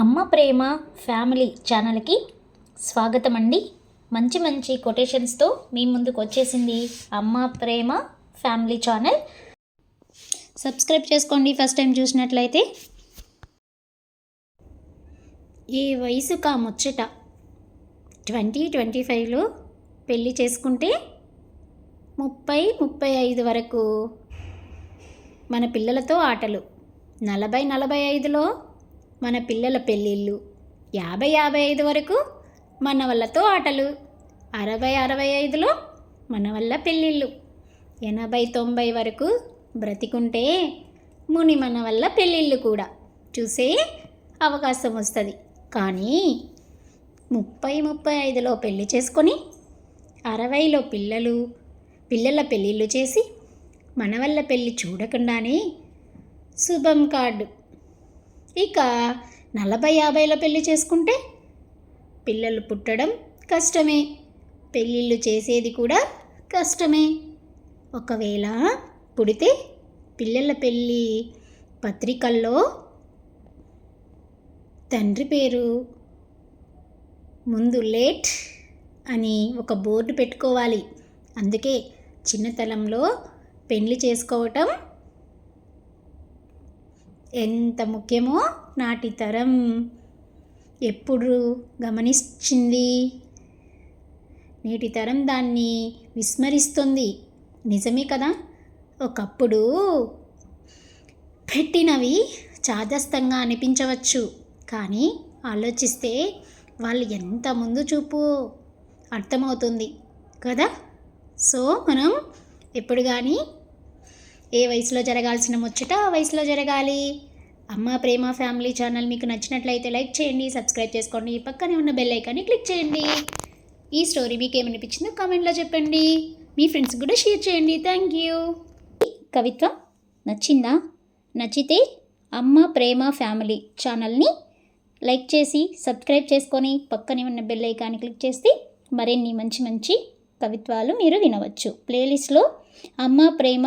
అమ్మ ప్రేమ ఫ్యామిలీ ఛానల్కి స్వాగతం అండి మంచి మంచి కొటేషన్స్తో మీ ముందుకు వచ్చేసింది అమ్మ ప్రేమ ఫ్యామిలీ ఛానల్. సబ్స్క్రైబ్ చేసుకోండి ఫస్ట్ టైం చూసినట్లయితే. ఏ వయసు కా ముచ్చట? ట్వంటీ ట్వంటీ ఫైవ్లో పెళ్ళి చేసుకుంటే ముప్పై ముప్పై ఐదు వరకు మన పిల్లలతో ఆటలు. నలభై నలభై ఐదులో మన పిల్లల పెళ్ళిళ్ళు. యాభై యాభై ఐదు వరకు మన వల్లతో ఆటలు అరవై అరవై ఐదులో మన వల్ల పెళ్ళిళ్ళు. ఎనభై తొంభై వరకు బ్రతికుంటే ముని మన వల్ల పెళ్ళిళ్ళు కూడా. చూసే అవకాశం వస్తుంది. కానీ ముప్పై ముప్పై ఐదులో పెళ్ళి చేసుకొని అరవైలో పిల్లలు పిల్లల పెళ్ళిళ్ళు చేసి మన వల్ల పెళ్ళి చూడకుండానే శుభం కార్డు ఇక నలభై యాభైలో పెళ్ళి చేసుకుంటే పిల్లలు పుట్టడం కష్టమే. పెళ్ళిళ్ళు చేసేది కూడా కష్టమే. ఒకవేళ పుడితే పిల్లల పెళ్ళి పత్రికల్లో తండ్రి పేరు ముందు లేట్ అని ఒక బోర్డు పెట్టుకోవాలి. అందుకే చిన్నతనంలో పెళ్ళి చేసుకోవటం ఎంత ముఖ్యమో నాటి తరం. ఎప్పుడు గమనించింది? నేటి తరం దాన్ని విస్మరిస్తుంది. నిజమే కదా? ఒకప్పుడు పెట్టినవి చాదస్తంగా అనిపించవచ్చు. కానీ ఆలోచిస్తే వాళ్ళు ఎంత ముందు చూపు అర్థమవుతుంది కదా? సో మనం ఎప్పుడు కానీ ఏ వయసులో జరగాల్సిన ముచ్చట ఆ వయసులో జరగాలి. అమ్మ ప్రేమ ఫ్యామిలీ ఛానల్ మీకు నచ్చినట్లయితే లైక్ చేయండి సబ్స్క్రైబ్ చేసుకోండి. పక్కనే ఉన్న బెల్ ఐకాన్ని క్లిక్ చేయండి. ఈ స్టోరీ మీకు ఏమనిపించిందో కామెంట్లో చెప్పండి. మీ ఫ్రెండ్స్ కూడా షేర్ చేయండి. Thank you. కవిత్వ నచ్చిందా? నచ్చితే అమ్మ ప్రేమ ఫ్యామిలీ ఛానల్ని లైక్ చేసి సబ్స్క్రైబ్ చేసుకొని పక్కనే ఉన్న బెల్ ఐకాన్ని క్లిక్ చేస్తే మరిన్ని మంచి మంచి కవిత్వాలు మీరు వినవచ్చు. ప్లేలిస్ట్లో అమ్మ ప్రేమ